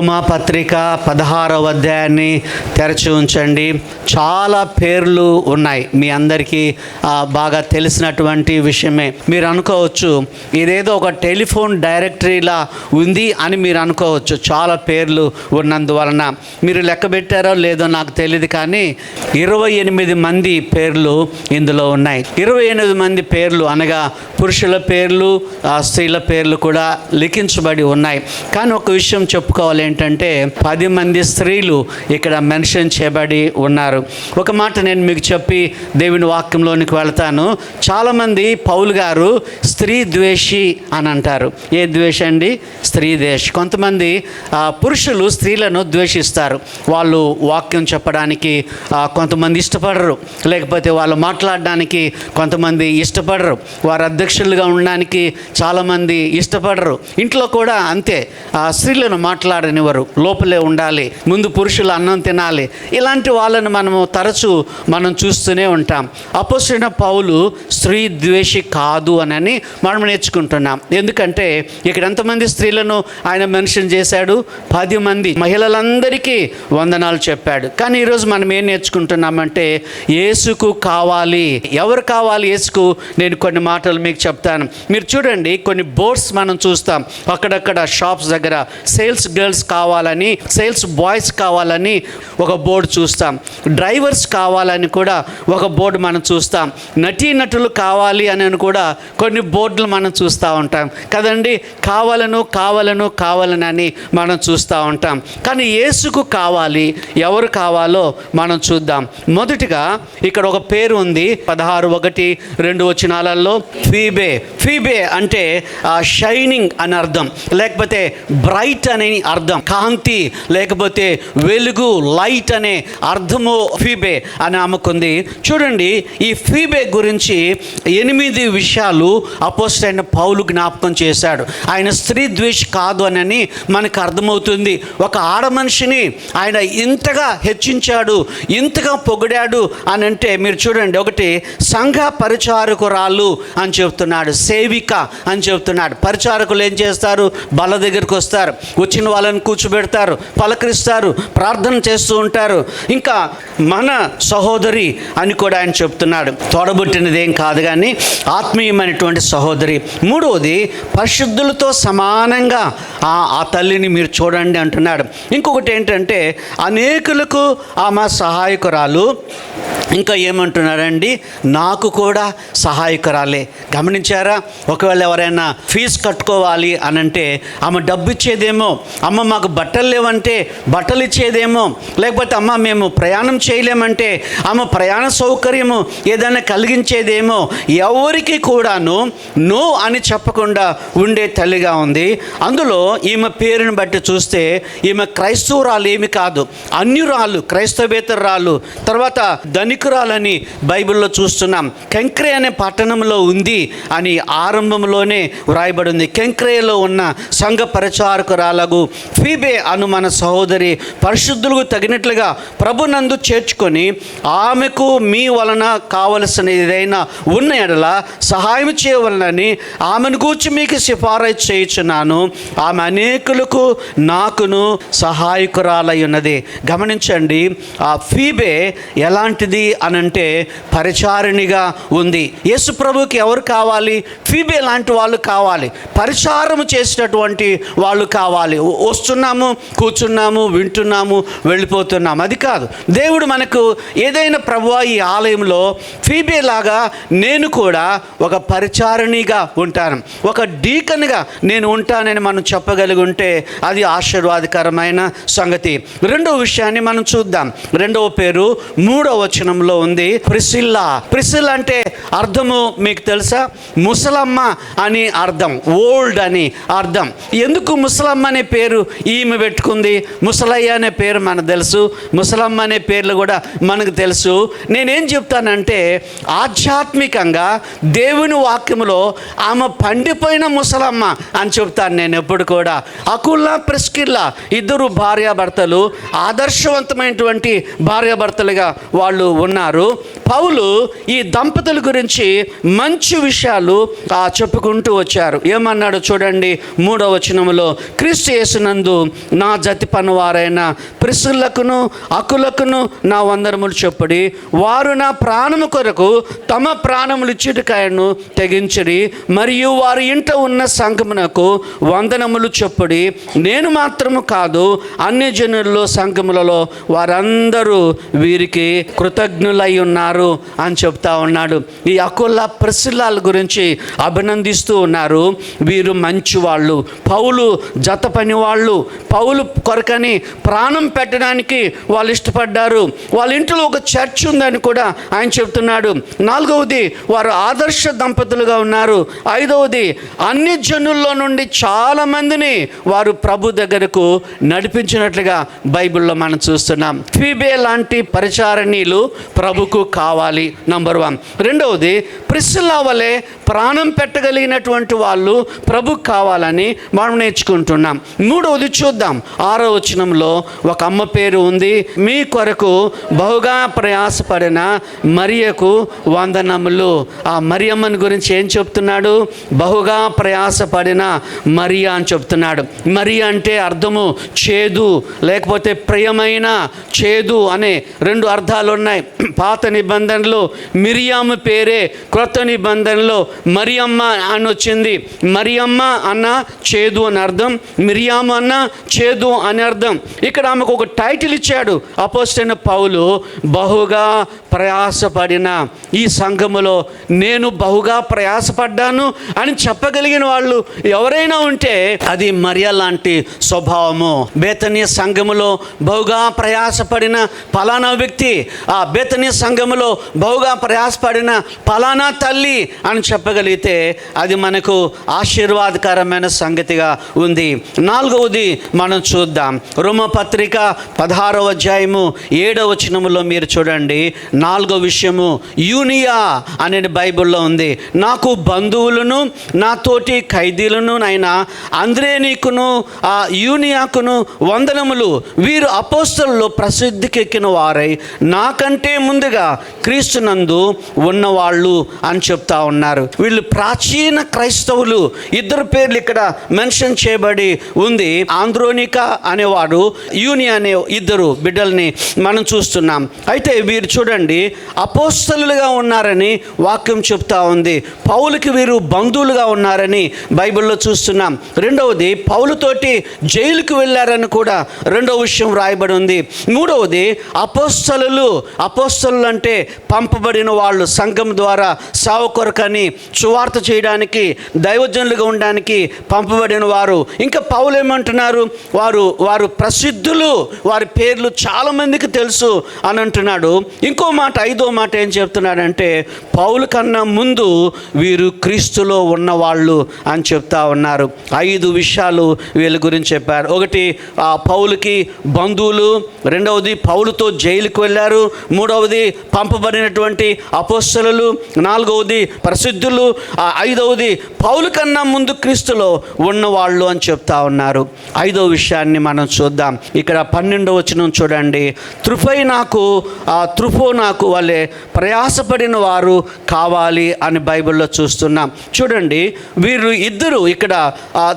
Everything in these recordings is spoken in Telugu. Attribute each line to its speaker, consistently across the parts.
Speaker 1: రోమా పత్రిక పదహారవ అధ్యాయాన్ని తెరచి ఉంచండి. చాలా పేర్లు ఉన్నాయి. మీ అందరికీ బాగా తెలిసినటువంటి విషయమే. మీరు అనుకోవచ్చు ఇదేదో ఒక టెలిఫోన్ డైరెక్టరీలా ఉంది అని మీరు అనుకోవచ్చు. చాలా పేర్లు ఉన్నందువలన. మీరు లెక్క పెట్టారో లేదో నాకు తెలియదు కానీ ఇరవై ఎనిమిది మంది పేర్లు ఇందులో ఉన్నాయి. ఇరవై ఎనిమిది మంది పేర్లు అనగా పురుషుల పేర్లు స్త్రీల పేర్లు కూడా లిఖించబడి ఉన్నాయి. కానీ ఒక విషయం చెప్పుకోవాలి ఏంటంటే పది మంది స్త్రీలు ఇక్కడ మెన్షన్ చేయబడి ఉన్నారు. ఒక మాట నేను మీకు చెప్పి దేవుని వాక్యంలోనికి వెళ్తాను. చాలామంది పౌలు గారు స్త్రీ ద్వేషి అని అంటారు. ఏ ద్వేష అండి? స్త్రీ ద్వేష. కొంతమంది పురుషులు స్త్రీలను ద్వేషిస్తారు. వాళ్ళు వాక్యం చెప్పడానికి కొంతమంది ఇష్టపడరు. లేకపోతే వాళ్ళు మాట్లాడడానికి కొంతమంది ఇష్టపడరు. వారు అధ్యక్షులుగా ఉండడానికి చాలామంది ఇష్టపడరు. ఇంట్లో కూడా అంతే. స్త్రీలను మాట్లాడని మాట్లాడనివ్వరు లోపలే ఉండాలి. ముందు పురుషులు అన్నం తినాలి. ఇలాంటి వాళ్ళని మనము తరచూ మనం చూస్తూనే ఉంటాం. అపోసిన పౌలు స్త్రీ ద్వేషి కాదు అని మనం నేర్చుకుంటున్నాం. ఎందుకంటే ఇక్కడ ఎంతమంది స్త్రీలను ఆయన మెన్షన్ చేశాడు? పది మంది. మహిళలందరికీ వందనాలు చెప్పాడు. కానీ ఈరోజు మనం ఏం నేర్చుకుంటున్నామంటే యేసుకు కావాలి. ఎవరు కావాలి యేసుకు? నేను కొన్ని మాటలు మీకు చెప్తాను. మీరు చూడండి కొన్ని బోర్డ్స్ మనం చూస్తాం. అక్కడక్కడ షాప్స్ దగ్గర సేల్స్ గర్ల్స్ కావాలని సేల్స్ బాయ్స్ కావాలని ఒక బోర్డు చూస్తాం. డ్రైవర్స్ కావాలని కూడా ఒక బోర్డు మనం చూస్తాం. నటీనటులు కావాలి అని కూడా కొన్ని బోర్డులు మనం చూస్తూ ఉంటాం. కదండి? కావాలను కావాలను కావాలని అని మనం చూస్తూ ఉంటాం. కానీ యేసుకు కావాలి ఎవరు కావాలో మనం చూద్దాం. మొదటిగా ఇక్కడ ఒక పేరు ఉంది. పదహారు ఒకటి రెండు వచనాలలో ఫీబే. ఫీబే అంటే షైనింగ్ అని అర్థం. లేకపోతే బ్రైట్ అని అర్థం. కాంతి లేకపోతే వెలుగు లైట్ అనే అర్థము ఫీబే అని ఆమెకుంది. చూడండి ఈ ఫీబే గురించి ఎనిమిది విషయాలు అపోస్టైన పౌలు జ్ఞాపకం చేశాడు. ఆయన స్త్రీ ద్వేష్ కాదు అని మనకు అర్థమవుతుంది. ఒక ఆడ మనిషిని ఆయన ఇంతగా హెచ్చించాడు ఇంతగా పొగిడాడు అని అంటే మీరు చూడండి ఒకటి సంఘ పరిచారకురాలు అని చెప్తున్నాడు సేవిక అని చెప్తున్నాడు. పరిచారకులు ఏం చేస్తారు? బల దగ్గరికి వస్తారు. వచ్చిన వాళ్ళని కూర్చోబెడతారు పలకరిస్తారు ప్రార్థన చేస్తూ ఉంటారు. ఇంకా మన సహోదరి అని కూడా ఆయన చెప్తున్నాడు. తోడబుట్టినది ఏం కాదు కానీ ఆత్మీయమైనటువంటి సహోదరి. మూడవది పరిశుద్ధులతో సమానంగా ఆ ఆ తల్లిని మీరు చూడండి అంటున్నాడు. ఇంకొకటి ఏంటంటే అనేకులకు ఆమె సహాయకురాలు. ఇంకా ఏమంటున్నారండి? నాకు కూడా సహాయకురాలే. గమనించారా? ఒకవేళ ఎవరైనా ఫీజు కట్టుకోవాలి అని అంటే ఆమె డబ్బు ఇచ్చేదేమో. అమ్మ మా మాకు బట్టలు లేవంటే బట్టలు ఇచ్చేదేమో. లేకపోతే అమ్మ మేము ప్రయాణం చేయలేమంటే ఆమె ప్రయాణ సౌకర్యము ఏదైనా కలిగించేదేమో. ఎవరికి కూడాను నో అని చెప్పకుండా ఉండే తల్లిగా ఉంది. అందులో ఈమె పేరుని బట్టి చూస్తే ఈమె క్రైస్తవురాలు ఏమి కాదు. అన్యురాలు క్రైస్తవేతరాలు తర్వాత ధనికురాలని బైబిల్లో చూస్తున్నాం. కెంక్రే అనే పట్టణంలో ఉంది అని ఆరంభంలోనే వ్రాయబడింది. కెంక్రేలో ఉన్న సంఘ పరిచారకురాలకు ఫీబే అను మన సహోదరి పరిశుద్ధులకు తగినట్లుగా ప్రభునందు చేర్చుకొని ఆమెకు మీ వలన కావలసిన ఏదైనా ఉన్న ఎడల సహాయం చేయవలనని ఆమెను గూర్చి మీకు సిఫారసు చేయుచున్నాను. ఆమె అనేకులకు నాకును సహాయకురాలై ఉన్నది గమనించండి ఆ ఫీబే ఎలాంటిది అనంటే పరిచారిణిగా ఉంది. యేసు ప్రభుకి ఎవరు కావాలి? ఫీబే లాంటి వాళ్ళు కావాలి. పరిచారము చేసినటువంటి వాళ్ళు కావాలి. వస్తున్న వస్తున్నాము కూర్చున్నాము వింటున్నాము వెళ్ళిపోతున్నాము. అది కాదు. దేవుడు మనకు ఏదైనా ప్రభు ఈ ఆలయంలో ఫీబే లాగా నేను కూడా ఒక పరిచారణిగా ఉంటాను. ఒక డీకన్గా నేను ఉంటానని మనం చెప్పగలిగి ఉంటే అది ఆశీర్వాదకరమైన సంగతి. రెండవ విషయాన్ని మనం చూద్దాం. రెండవ పేరు మూడవ వచనంలో ఉంది ప్రిసిల్లా. ప్రిసిల్ అంటే అర్థము మీకు తెలుసా? ముసలమ్మ అని అర్థం. ఓల్డ్ అని అర్థం. ఎందుకు ముసలమ్మ అనే పేరు? ఈమె పెట్టుకుంది ముసలయ్య అనే పేరు మనకు తెలుసు ముసలమ్మ అనే పేర్లు కూడా మనకు తెలుసు. నేనేం చెప్తానంటే ఆధ్యాత్మికంగా దేవుని వాక్యంలో ఆమె పండిపోయిన ముసలమ్మ అని చెప్తాను నేను ఎప్పుడు కూడా. అకుల్లా ప్రిస్కిల్లా ఇద్దరు భార్యాభర్తలు ఆదర్శవంతమైనటువంటి భార్యాభర్తలుగా వాళ్ళు ఉన్నారు. పౌలు ఈ దంపతుల గురించి మంచి విషయాలు చెప్పుకుంటూ వచ్చారు. ఏమన్నాడు చూడండి మూడవ వచనములో. క్రీస్తు చేసినందు ముందు నా జతి పనివారైన ప్రిసులకును అకులకును నా వందనములు చెప్పుడి. వారు నా ప్రాణము కొరకు తమ ప్రాణములు చిటికాయను తెగించిరి. మరియు వారి ఇంట ఉన్న సంఘమునకు వందనములు చెప్పుడి. నేను మాత్రము కాదు అన్ని జనుల్లో సంఘములలో వారందరూ వీరికి కృతజ్ఞులై ఉన్నారు అని చెప్తా ఉన్నాడు. ఈ అకుల ప్రసిల్లాల గురించి అభినందిస్తూ ఉన్నారు. వీరు మంచి వాళ్ళు పౌలు జత పని వాళ్ళు పౌలు కొరకని ప్రాణం పెట్టడానికి వాళ్ళు ఇష్టపడ్డారు. వాళ్ళ ఇంట్లో ఒక చర్చ్ ఉందని కూడా ఆయన చెప్తున్నాడు నాలుగవది వారు ఆదర్శ దంపతులుగా ఉన్నారు. ఐదవది అన్ని జనుల్లో నుండి చాలా మందిని వారు ప్రభు దగ్గరకు నడిపించినట్లుగా బైబిల్లో మనం చూస్తున్నాం. ఫీబే లాంటి పరిచారణీయులు ప్రభుకు కావాలి నంబర్ వన్ రెండవది ప్రిస్సుల వలె ప్రాణం పెట్టగలిగినటువంటి వాళ్ళు ప్రభు కావాలని మనం నేర్చుకుంటున్నాం. మూడవది చూద్దాం. ఆరో వచనంలో ఒక అమ్మ పేరు ఉంది. మీ కొరకు బహుగా ప్రయాసపడిన మరియకు వందనములు. ఆ మరియమ్మని గురించి ఏం చెప్తున్నాడు? బహుగా ప్రయాసపడిన మరియా అని చెప్తున్నాడు. మరి అంటే అర్థము చేదు లేకపోతే ప్రియమైన చేదు అనే రెండు అర్థాలు ఉన్నాయి. పాత నిబంధనలు మిరియాము పేరే క్రొత్త నిబంధనలో మరియమ్మ అని వచ్చింది. మరియమ్మ అన్న చేదు అని అర్థం మిరియాము అన్న చేదు అని అర్థం. ఇక్కడ ఆమెకు ఒక టైటిల్ ఇచ్చాడు అపోస్టైన పౌలు బహుగా ప్రయాసపడిన ఈ సంఘములో నేను బహుగా ప్రయాసపడ్డాను అని చెప్పగలిగిన వాళ్ళు ఎవరైనా ఉంటే అది మరియ లాంటి స్వభావము. బేతనీయ సంఘములో బహుగా ప్రయాసపడిన పలానా వ్యక్తి ఆ బేతనీయ సంఘములో బహుగా ప్రయాసపడిన పలానా తల్లి అని చెప్పగలిగితే అది మనకు ఆశీర్వాదకరమైన సంగతిగా ఉంది. నాలుగవది మనం చూద్దాం. రోమపత్రిక పదహారవ అధ్యాయము ఏడవ వచనములో మీరు చూడండి. నాలుగో విషయము యూనియా అనేది బైబిల్లో ఉంది. నాకు బంధువులను నా తోటి ఖైదీలను నైనా అంద్రేనీకును ఆ యూనియాకును వందనములు వీరు అపోస్తల్లో ప్రసిద్ధికెక్కిన వారై నాకంటే ముందుగా క్రీస్తునందు ఉన్నవాళ్ళు అని చెప్తా ఉన్నారు. వీళ్ళు ప్రాచీన క్రైస్తవులు. ఇద్దరు పేర్లు ఇక్కడ మెన్షన్ చేయబడి ఉంది. ఆంధ్రోనిక అనేవాడు యూని అనే ఇద్దరు బిడ్డల్ని మనం చూస్తున్నాం. అయితే వీరు చూడండి అపోస్తలులుగా ఉన్నారని వాక్యం చెప్తా ఉంది. పౌలుకి వీరు బంధువులుగా ఉన్నారని బైబిల్లో చూస్తున్నాం. రెండవది పౌలుతోటి జైలుకు వెళ్ళారని కూడా రెండవ విషయం రాయబడి ఉంది. మూడవది అపోస్తలు అపోస్తలు అంటే పంపబడిన వాళ్ళు సంఘం ద్వారా సావు కొరకని సువార్త చేయడానికి దైవజనులుగా ఉండడానికి పంపబడిన వారు. ఇంకా పౌలు ఏమంటున్నారు? వారు వారు ప్రసిద్ధులు వారి పేర్లు చాలామందికి తెలుసు అని అంటున్నాడు. ఇంకో మాట ఐదో మాట ఏం చెప్తున్నాడంటే పౌలు కన్నా ముందు వీరు క్రీస్తులో ఉన్నవాళ్ళు అని చెప్తా ఉన్నారు. ఐదు విషయాలు వీళ్ళ గురించి చెప్పారు. ఒకటి ఆ పౌలుకి బంధువులు రెండవది పౌలుతో జైలుకు వెళ్ళారు మూడవది పంపబడినటువంటి అపోస్తలు నాలుగవది ప్రసిద్ధులు ఐదవది పౌలు కన్నా ముందు క్రీస్తులో ఉన్నవాళ్ళు అని చెప్తా ఉన్నారు. ఐదవ విషయాన్ని మనం చూద్దాం. ఇక్కడ పన్నెండవ వచనం చూడండి. త్రుఫై నాకు ఆ త్రుఫో నాకు వలె ప్రయాసపడిన వారు కావాలి అని బైబిల్లో చూస్తున్నాం. చూడండి వీరు ఇద్దరు ఇక్కడ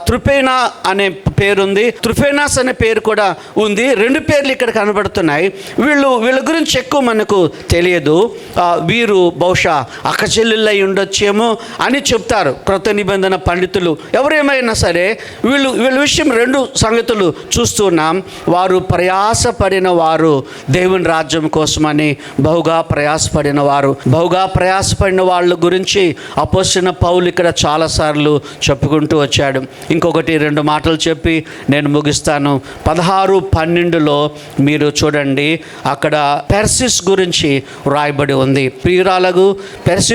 Speaker 1: త్రుపేనా అనే పేరుంది. త్రుఫేనాస్ అనే పేరు కూడా ఉంది. రెండు పేర్లు ఇక్కడ కనబడుతున్నాయి. వీళ్ళు వీళ్ళ గురించి ఎక్కువ మనకు తెలియదు. వీరు బహుశా అక్కచెల్లెళ్ళై ఉండొచ్చేమో అని చెప్తారు క్రొత్త నిబంధన పండితులు. ఎవరేమైనా సరే వీళ్ళు వీళ్ళ విషయం రెండు సంగతులు చూస్తున్నాం. వారు ప్రయాసపడిన వారు దేవుని రాజ్యం కోసమని బహుగా ప్రయాసపడిన వారు. బహుగా ప్రయాసపడిన వాళ్ళ గురించి అపోసిన పౌలు ఇక్కడ చాలాసార్లు చెప్పుకుంటూ వచ్చాడు. ఇంకొకటి రెండు మాటలు చెప్పి నేను ముగిస్తాను. పదహారు పన్నెండులో మీరు చూడండి. అక్కడ పెర్సిస్ గురించి వ్రాయబడి ఉంది. ప్రియురాలకు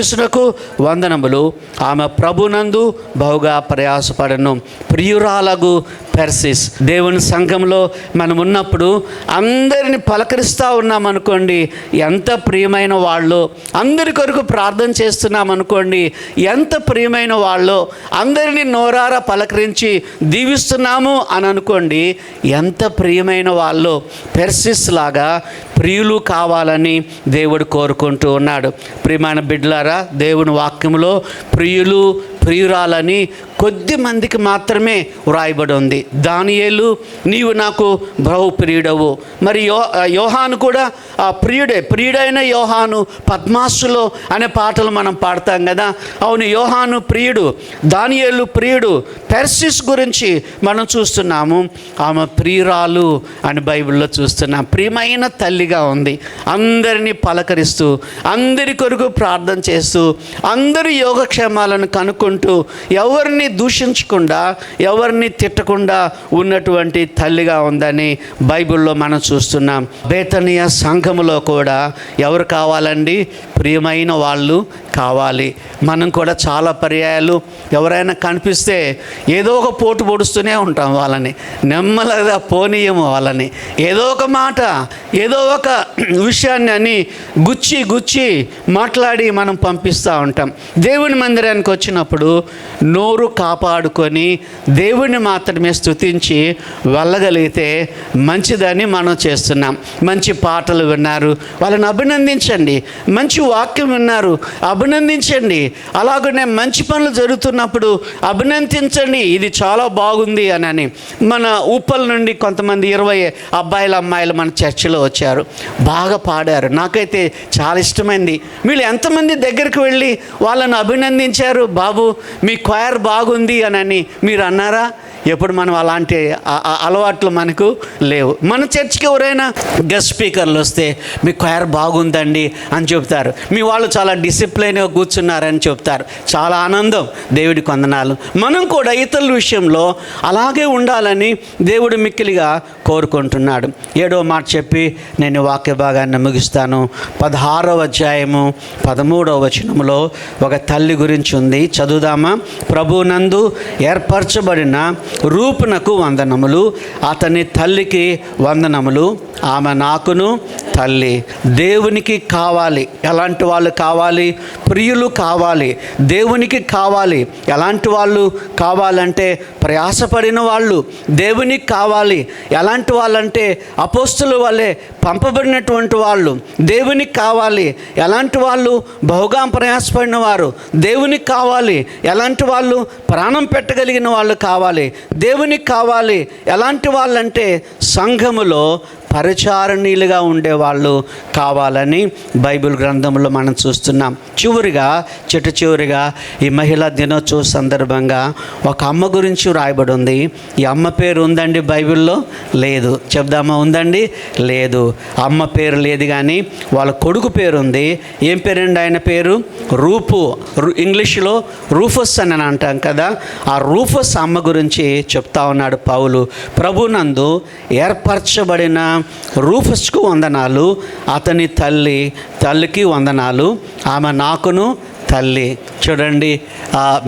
Speaker 1: యేసునకు వందనములు. ఆమె ప్రభునందు బహుగా ప్రయాసపడను. ప్రియురాలకు పెర్సిస్ దేవుని సంఘంలో మనం ఉన్నప్పుడు అందరిని పలకరిస్తూ ఉన్నామనుకోండి ఎంత ప్రియమైన వాళ్ళు. అందరి కొరకు ప్రార్థన చేస్తున్నామనుకోండి ఎంత ప్రియమైన వాళ్ళు. అందరినీ నోరారా పలకరించి దీవిస్తున్నాము అని అనుకోండి. ఎంత ప్రియమైన వాళ్ళు. పెర్సిస్ లాగా ప్రియులు కావాలని దేవుడు కోరుకుంటూ ఉన్నాడు. ప్రియమైన బిడ్డలారా దేవుని వాక్యంలో ప్రియులు ప్రియురాలని కొద్ది మందికి మాత్రమే వ్రాయబడి ఉంది దానియేలు నీవు నాకు బహు ప్రియుడవు. మరి యో యోహాను కూడా ఆ ప్రియుడే ప్రియుడైన యోహాను పద్మాసులో అనే పాటలు మనం పాడతాం కదా. అవును యోహాను ప్రియుడు దానియేలు ప్రియుడు పెర్సిస్ గురించి మనం చూస్తున్నాము. ఆమె ప్రియురాలు అని బైబిల్లో చూస్తున్నాం. ప్రియమైన తల్లిగా ఉంది. అందరినీ పలకరిస్తూ అందరి కొరకు ప్రార్థన చేస్తూ అందరి యోగక్షేమాలను కనుక్కుంటూ ఎవరిని దూషించకుండా ఎవరిని తిట్టకుండా ఉన్నటువంటి తల్లిగా ఉందని బైబిల్లో మనం చూస్తున్నాం. బేతనీయ సంఘములో కూడా ఎవరు కావాలండి? ప్రియమైన వాళ్ళు కావాలి. మనం కూడా చాలా పర్యాయాలు ఎవరైనా కనిపిస్తే ఏదో ఒక పోటు పొడుస్తూనే ఉంటాం వాళ్ళని. నెమ్మదిగా పోనీయము వాళ్ళని. ఏదో ఒక మాట ఏదో ఒక విషయాన్ని అని గుచ్చి గుచ్చి మాట్లాడి మనం పంపిస్తూ ఉంటాం. దేవుని మందిరానికి వచ్చినప్పుడు నోరు కాపాడుకొని దేవుణ్ణి మాత్రమే స్తుతించి వెళ్ళగలిగితే మంచిదని మనం చేస్తున్నాం. మంచి పాటలు విన్నారు. వాళ్ళని అభినందించండి. మంచి వాక్యం విన్నారు. అభినందించండి. అలాగనే మంచి పనులు జరుగుతున్నప్పుడు అభినందించండి. ఇది చాలా బాగుంది అని మన ఉప్పల నుండి కొంతమంది ఇరవై అబ్బాయిలు అమ్మాయిలు మన చర్చిలో వచ్చారు. బాగా పాడారు. నాకైతే చాలా ఇష్టమైంది. వీళ్ళు ఎంతమంది దగ్గరికి వెళ్ళి వాళ్ళని అభినందించారు? బాబు మీ క్వైర్ బాగుంది అని అని మీరు అన్నారా? ఎప్పుడు మనం అలాంటి అలవాట్లు మనకు లేవు. మన చర్చికి ఎవరైనా గెస్ట్ స్పీకర్లు వస్తే మీ క్వైర్ బాగుందండి అని చెప్తారు మీ వాళ్ళు చాలా డిసిప్లైన్గా కూర్చున్నారని చెప్తారు చాలా ఆనందం దేవుడి కొందనాలు. మనం కూడా ఇతరుల విషయంలో అలాగే ఉండాలని దేవుడు మిక్కిలిగా కోరుకుంటున్నాడు. ఏడో మాట చెప్పి నేను వాక్య భాగాన్ని ముగిస్తాను. పదహారవ అధ్యాయము పదమూడవ వచనములో ఒక తల్లి గురించి ఉంది. చదువుదామా? ప్రభునందు ఏర్పరచబడిన రూపునకు వందనములు అతని తల్లికి వందనములు. ఆమె నాకును తల్లి. దేవునికి కావాలి. ఎలాంటి వాళ్ళు కావాలి? ప్రియులు కావాలి. దేవునికి కావాలి. ఎలాంటి వాళ్ళు కావాలంటే ప్రయాసపడిన వాళ్ళు దేవునికి కావాలి. ఎలాంటి వాళ్ళంటే అపోస్తుల వల్లే పంపబడినటువంటి వాళ్ళు దేవునికి కావాలి. ఎలాంటి వాళ్ళు? బహుగా ప్రయాసపడిన వారు దేవునికి కావాలి. ఎలాంటి వాళ్ళు? ప్రాణం పెట్టగలిగిన వాళ్ళు కావాలి. దేవునికి కావాలి. ఎలాంటి వాళ్ళంటే సంఘములో పరిచారణీయులుగా ఉండేవాళ్ళు కావాలని బైబిల్ గ్రంథంలో మనం చూస్తున్నాం. చివరిగా చిట్ట చివరిగా ఈ మహిళా దినోత్సవ సందర్భంగా ఒక అమ్మ గురించి రాయబడి ఉంది ఈ అమ్మ పేరు ఉందండి బైబిల్లో? లేదు. చెప్దామా? ఉందండి? లేదు. అమ్మ పేరు లేదు కానీ వాళ్ళ కొడుకు పేరు ఉంది. ఏం పేరండి ఆయన పేరు? రూపు. రు- ఇంగ్లీష్లో రూఫస్ అని అంటాం కదా. ఆ రూఫస్ అమ్మ గురించి చెప్తా ఉన్నాడు పౌలు. ప్రభునందు ఏర్పరచబడిన రూఫస్కు వందనాలు అతని తల్లి తల్లికి వందనాలు ఆమె నాకును తల్లి. చూడండి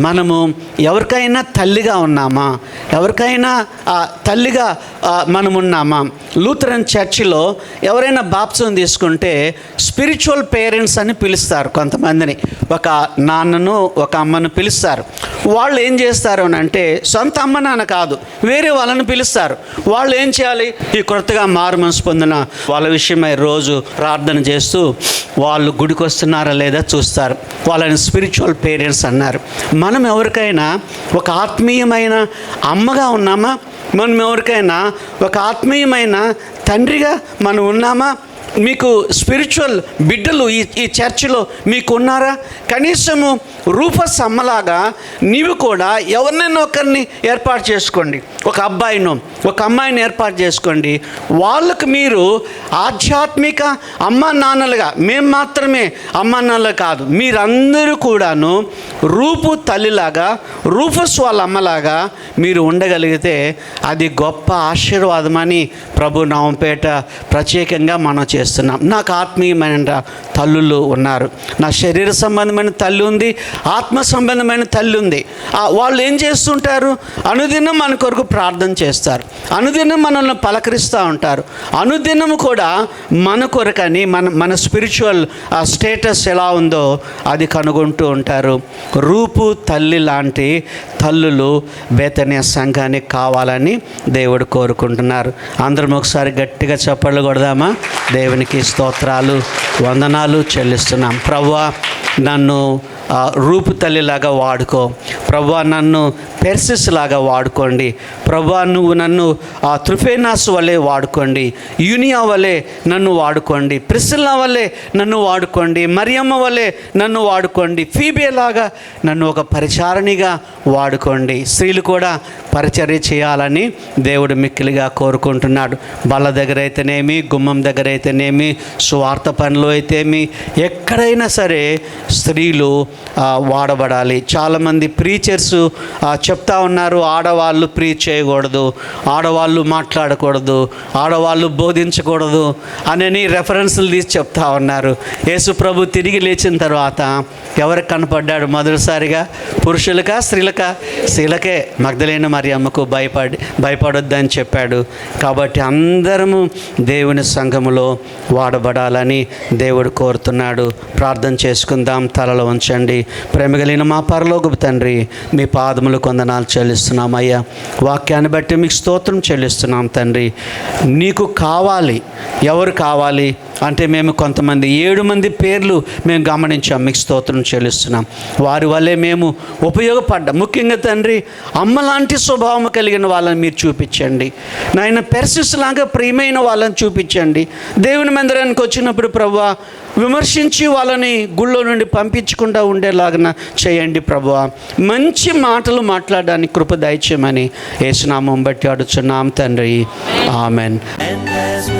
Speaker 1: మనము ఎవరికైనా తల్లిగా ఉన్నామా? ఎవరికైనా తల్లిగా మనమున్నామా లూథరన్ చర్చిలో ఎవరైనా బాప్సం తీసుకుంటే స్పిరిచువల్ పేరెంట్స్ అని పిలుస్తారు కొంతమందిని. ఒక నాన్నను ఒక అమ్మను పిలుస్తారు. వాళ్ళు ఏం చేస్తారు అని అంటే సొంత అమ్మ నాన్న కాదు వేరే వాళ్ళని పిలుస్తారు. వాళ్ళు ఏం చేయాలి? ఈ కొత్తగా మారు మనసు పొందిన వాళ్ళ విషయమై రోజు ప్రార్థన చేస్తూ వాళ్ళు గుడికి వస్తున్నారా లేదా చూస్తారు. వాళ్ళని స్పిరిచువల్ పేరెంట్స్ అన్నారు. మనం ఎవరికైనా ఒక ఆత్మీయమైన అమ్మగా ఉన్నామా? మనం ఎవరికైనా ఒక ఆత్మీయమైన తండ్రిగా మనం ఉన్నామా? మీకు స్పిరిచువల్ బిడ్డలు ఈ ఈ చర్చిలో మీకు ఉన్నారా కనీసము రూపస్ అమ్మలాగా నీవు కూడా ఎవరినైనా ఒకరిని ఏర్పాటు చేసుకోండి. ఒక అబ్బాయిను ఒక అమ్మాయిని ఏర్పాటు చేసుకోండి. వాళ్ళకు మీరు ఆధ్యాత్మిక అమ్మ నాన్నలుగా మేము మాత్రమే అమ్మ నాన్నలు కాదు మీరందరూ కూడాను రూపు తల్లిలాగా రూపస్ వాళ్ళ అమ్మలాగా మీరు ఉండగలిగితే అది గొప్ప ఆశీర్వాదమని ప్రభు నామంపేట ప్రత్యేకంగా మనం చేస్తాం. చేస్తున్నాం. నాకు ఆత్మీయమైన తల్లులు ఉన్నారు. నా శరీర సంబంధమైన తల్లి ఉంది ఆత్మ సంబంధమైన తల్లి ఉంది. వాళ్ళు ఏం చేస్తుంటారు? అనుదినం మన కొరకు ప్రార్థన చేస్తారు. అనుదినం మనల్ని పలకరిస్తూ ఉంటారు. అనుదినం కూడా మన కొరకని మన మన స్పిరిచువల్ స్టేటస్ ఎలా ఉందో అది కనుగొంటూ ఉంటారు. రూపు తల్లి లాంటి తల్లులు వేతనే సంఘానికి కావాలని దేవుడు కోరుకుంటున్నారు. అందరం ఒకసారి గట్టిగా చప్పట్లు కొడదామా? దేవునికి స్తోత్రాలు వందనాలు చెల్లిస్తున్నాం. ప్రవ్వా నన్ను రూపు తల్లిలాగా వాడుకో. ప్రభు నన్ను పెర్సిస్ లాగా వాడుకోండి. ప్రభు నువ్వు నన్ను ఆ త్రిఫేనాస్ వలె వాడుకోండి. యూనియా వలె నన్ను వాడుకోండి. ప్రిసిల్లా వలె నన్ను వాడుకోండి. మరియమ్మ వలె నన్ను వాడుకోండి. ఫీబేలాగా నన్ను ఒక పరిచారణిగా వాడుకోండి. స్త్రీలు కూడా పరిచర్య చేయాలని దేవుడు మిక్కిలిగా కోరుకుంటున్నాడు. బల్ల దగ్గర అయితేనేమి గుమ్మం దగ్గర అయితేనేమి స్వార్థ పనులు అయితేమి ఎక్కడైనా సరే స్త్రీలు వాడబడాలి. చాలామంది ప్రీచర్స్ చెప్తా ఉన్నారు ఆడవాళ్ళు ప్రీచ్ చేయకూడదు ఆడవాళ్ళు మాట్లాడకూడదు ఆడవాళ్ళు బోధించకూడదు అనని రెఫరెన్స్లు తీసి చెప్తా ఉన్నారు. యేసు ప్రభు తిరిగి లేచిన తర్వాత ఎవరికి కనపడ్డాడు? మొదటిసారిగా పురుషులకా స్త్రీలకా? స్త్రీలకే. మగ్ధలైన మరి అమ్మకు భయపడి భయపడొద్దని చెప్పాడు. కాబట్టి అందరము దేవుని సంఘములో వాడబడాలని దేవుడు కోరుతున్నాడు. ప్రార్థన చేసుకుందాం. తలలో ఉంచండి ప్రేమ కలిగిన మా పరలోకపు తండ్రి మీ పాదములు కొందనాలు చెల్లిస్తున్నాం అయ్యా. వాక్యాన్ని బట్టి మీకు స్తోత్రం చెల్లిస్తున్నాం తండ్రి. నీకు కావాలి ఎవరు కావాలి? అంటే మేము కొంతమంది ఏడు మంది పేర్లు మేము గమనించాం. మీకు స్తోత్రం చెల్లిస్తున్నాం. వారి వల్లే మేము ఉపయోగపడ్డాం. ముఖ్యంగా తండ్రి అమ్మలాంటి స్వభావం కలిగిన వాళ్ళని మీరు చూపించండి. నాయన పెర్సిస్ లాగా ప్రియమైన వాళ్ళని చూపించండి. దేవుని మందిరానికి వచ్చినప్పుడు ప్రభు విమర్శించి వాళ్ళని గుళ్ళో నుండి పంపించకుండా ఉండేలాగన చేయండి ప్రభు. మంచి మాటలు మాట్లాడడానికి కృప దయచేయమని ఏసునామం బట్టి ఆడుచున్నాం తండ్రి. ఆమెన్.
Speaker 2: And as we